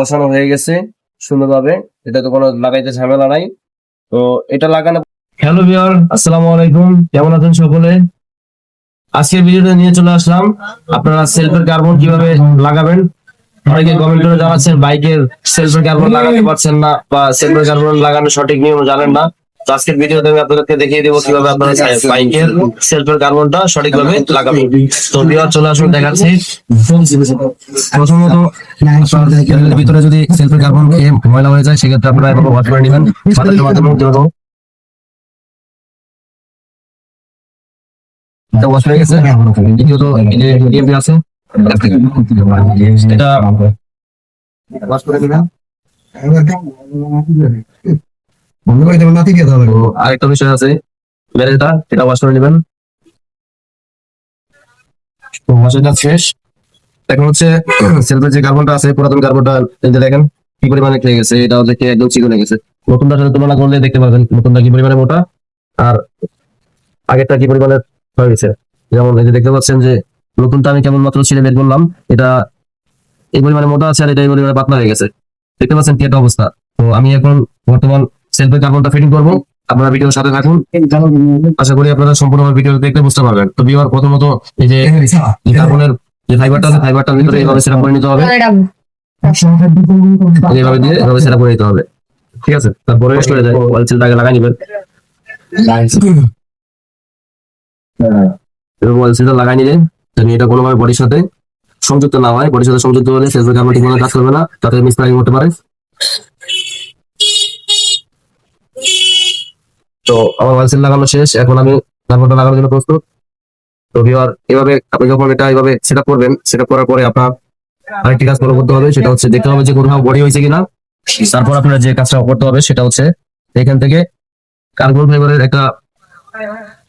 বসানো হয়ে গেছে সুন্দরভাবে। এটা তো কোনো লাগাইতে ঝামেলা নাই। তো এটা লাগানো হ্যালো বিয়ার আসসালামু আলাইকুম। কেমন আছেন সকলে? আজকের ভিডিওটা নিয়ে চলে আসলাম। আপনারা সেলফের কার্বন কীভাবে লাগাবেন? অনেকে কমেন্ট করে জানাচ্ছেন, বাইকের সেলফের কার্বন লাগাতে পারছেন না বা সেলফের কার্বন লাগানোর সঠিক নিয়ম জানেন না। তো আজকের ভিডিওতে আমি আপনাদেরকে দেখিয়ে দেবো কীভাবে আপনারা বাইকের সেলফের কার্বনটা সঠিকভাবে লাগাবেন। তো বিয়ার চলে আসুন দেখাচ্ছি। প্রথমত ভিতরে যদি সেলফের কার্বন খেয়ে ময়লা হয়ে যায় সেক্ষেত্রে আপনারা এভাবে ওয়াশ করে নেবেন। বাতাসের মাধ্যমে ওয়াশ হয়ে গেছে। দ্বিতীয়ত ডিএমপি আছে এটা ওয়াশ করে নেবেন। তো আরেকটা বিষয় আছে। ব্যারেলটা এটা ওয়াশ করে নেবেন। তো ওয়াশটা শেষ। এখন হচ্ছে সেলফের যে কার্বনটা আছে, পুরাতন কার্বনটা দেখেন, কি পরিমাণে খেয়ে গেছে, এটা হচ্ছে একদম চিকন গেছে। নতুনটার সাথে তুলনা করলে দেখতে পাবেন নতুনটা কি পরিমাণে মোটা, আর আগেরটা কি পরিমাণে হয়ে গেছে। যেমন এই যে দেখতে পাচ্ছেন যে, নতুনটা আমি কেমন মাত্র ছিঁড়ে বের করলাম, এটা এই পরিমাণে মোটা আছে আর এটা এই পরিমাণে পাতলা হয়ে গেছে। দেখতে পাচ্ছেন কি একটা অবস্থা। তো আমি এখন বর্তমান সেলফের কার্বনটা ফিটিং করব। আপনারা ভিডিওর সাথে থাকুন। আশা করি আপনারা সম্পূর্ণ ভিডিও দেখতে বুঝতে পারবেন। তো বিবার প্রথমত এই যে কার্বনের যে ফাইবারটা আছে ফাইবারটার ভিতরে এইভাবে সেট করে নিতে হবে। এইভাবে দিয়ে এভাবে সেট করে নিতে হবে। ঠিক আছে? তারপরে চলে যায় ওয়াল সিলটাকে লাগাই নেবেন। ওয়াল সিলটা লাগাই নিলে যদি এটা কোনোভাবে বডির সাথে সংযুক্ত না হয়। বডির সাথে সংযুক্ত হলে সেলফের কার্বন ঠিক কাজ করবে না। তাতে মিসপ্রাইং হতে পারে। তো আমার সিল লাগানো শেষ, এখন আমি কার্বনটা লাগানোর জন্য প্রস্তুত। তো ভিউয়ার এভাবে আপনি যখন এটা, এভাবে সেট করবেন সেট করার পরে আপনার আরেকটি কাজ ফলো করতে হবে, সেটা হচ্ছে দেখতে হবে যে কোথাও বডি হয়েছে কিনা। তারপর আপনার যে কাজটা করতে হবে, সেটা হচ্ছে এখান থেকে কার্বন ফাইবারের একটা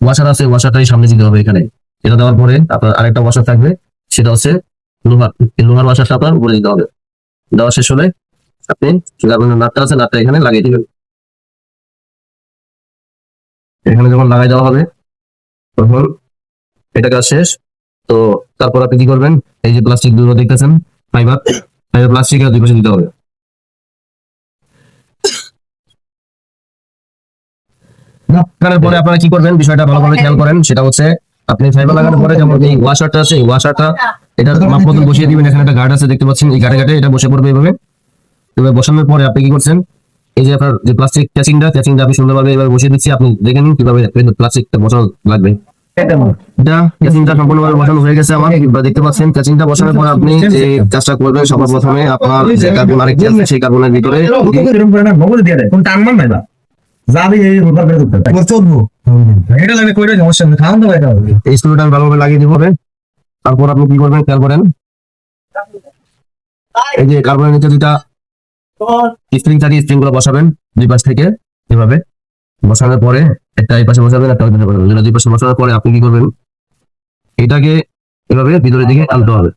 ওয়াশার আছে ওয়াশারটাই সামনে দিতে হবে এখানে। এটা দেওয়ার পরে আপনার আরেকটা ওয়াশার থাকবে, সেটা হচ্ছে লোহার লোহার ওয়াশারটা আপনার উপরে দিতে হবে। দেওয়া শেষ হলে আপনি নাটটা আছে, নাটটা এখানে লাগিয়ে দিবেন। এখানে যখন লাগাই দেওয়া হবে, তখন এটা কাজ শেষ। তো তারপর আপনি কি করবেন? এই যে প্লাস্টিক দুটো দেখতেছেন ফাইবার ফাইবার প্লাস্টিক দুই পাশে দিতে হবে। পরে আপনারা কি করবেন? বিষয়টা ভালোভাবে খেয়াল করেন। সেটা হচ্ছে, আপনি ফাইবার লাগানোর পরে যেমন এই ওয়াশারটা আছে, এই ওয়াশারটা এটা মাপ মতন বসিয়ে দিবেন। এখানে একটা গার্ড আছে, দেখতে পাচ্ছেন? এই গার্ডে গার্ডে এটা বসে পড়বে এইভাবে এবার বসানোর পরে আপনি কি করছেন? এই যে আপনার যে প্লাস্টিক ক্যাচিংটা ক্যাচিংটা আপনি সুন্দরভাবে এবার বসিয়ে দিচ্ছি। আপনি দেখে নিন কীভাবে প্লাস্টিকটা বসানো লাগবে। এটা ক্যাচিংটা সম্পূর্ণভাবে বসানো হয়ে গেছে আমার। দেখতে পাচ্ছেন ক্যাচিংটা বসানোর পর আপনি যে কাজটা করবেন সবার প্রথমে আপনার যে কার্বন আরেকটি আছে সেই কার্বনের ভিতরে এই স্ক্রুটা আমি ভালোভাবে লাগিয়ে দিব তারপর আপনি কি করবেন খেয়াল করেন। এই যে কার্বনের নিচে দুইটা স্প্রিং চালিয়ে স্প্রিংগুলো বসাবেন, দুই পাশ থেকে, এভাবে। বসানোর পরে একটা এই পাশে বসাবেন, একটা ওই পাশে বসাবেন। দুই পাশে বসানোর পরে আপনি কি করবেন? এটাকে এভাবে ভিতরের দিকে আনতে হবে।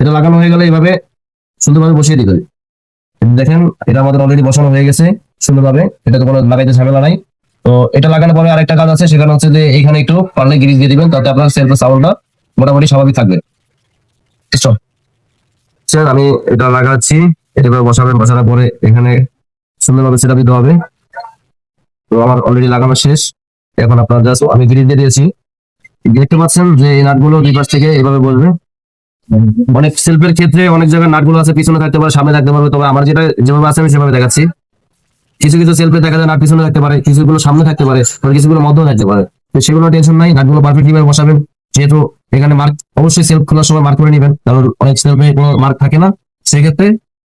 এটা লাগানো হয়ে গেলে এইভাবে সুন্দরভাবে বসিয়ে দিবেন। দেখেন, এটা আমাদের অলরেডি বসানো হয়ে গেছে সুন্দরভাবে। এটা তো কোনো লাগাইতে ঝামেলা নাই। তো এটা লাগানোর পরে আরেকটা কাজ আছে, সেখানে হচ্ছে যে এখানে একটু পারলে গ্রিজ দিয়ে দিবেন, তাতে আপনার সেলফের সাউন্ডটা মোটামুটি স্বাভাবিক থাকবে। স্যার আমি এটা লাগাচ্ছি, এটা বসাবেন, বসানোর পরে এখানে সুন্দরভাবে সেটা দিতে হবে। তো আমার অলরেডি লাগানো শেষ। এখন আপনার জাস্ট আমি গিরিজ দিয়ে দিয়েছি। দেখতে পাচ্ছেন যে এই নাটগুলো দুই থেকে এভাবে বসবে অনেক সেলফের ক্ষেত্রে অনেক জায়গায় নাটগুলো আছে, পিছনে থাকতে পারে, সামনে থাকতে পারবে, তবে আমার যেটা যেভাবে আছে আমি সেভাবে দেখাচ্ছি। কিছু কিছু সেলফে দেখা যায় নাট পিছনে থাকতে পারে কিছুগুলো সামনে থাকতে পারে আর কিছুগুলো মধ্যে থাকতে পারে। তো সেগুলো টেনশন নাই নাটগুলো পারফেক্ট বসাবেন যেহেতু এখানে মার্ক অবশ্যই সেলফ খোলার সময় মার্ক করে নেবেন কারণ অনেক সেলফে কোনো মার্ক থাকে না। সেক্ষেত্রে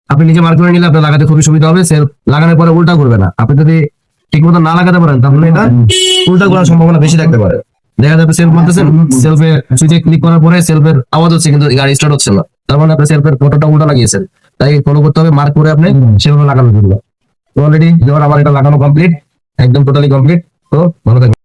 আপনি নিজে মার্ক করে নিলে আপনার লাগাতে খুবই সুবিধা হবে সেলফ লাগানোর পরে উল্টা করবে না। আপনি যদি ঠিক মতো না লাগাতে পারেন তাহলে এটা উল্টা করার সম্ভাবনা বেশি থাকতে পারে। দেখা যাবে সেলফ করতেছেন সেলফে সুইচে ক্লিক করার পরে সেলফের আওয়াজ হচ্ছে কিন্তু গাড়ি স্টার্ট হচ্ছে না। তার মানে আপনি সেলফের ফটোটা উল্টা লাগিয়েছেন। তাই ফলো করতে হবে মার্ক করে আপনি সেভাবে লাগানোর জন্য। অলরেডি আমার এটা লাগানো কমপ্লিট একদম টোটালি কমপ্লিট তো ভালো থাকবেন।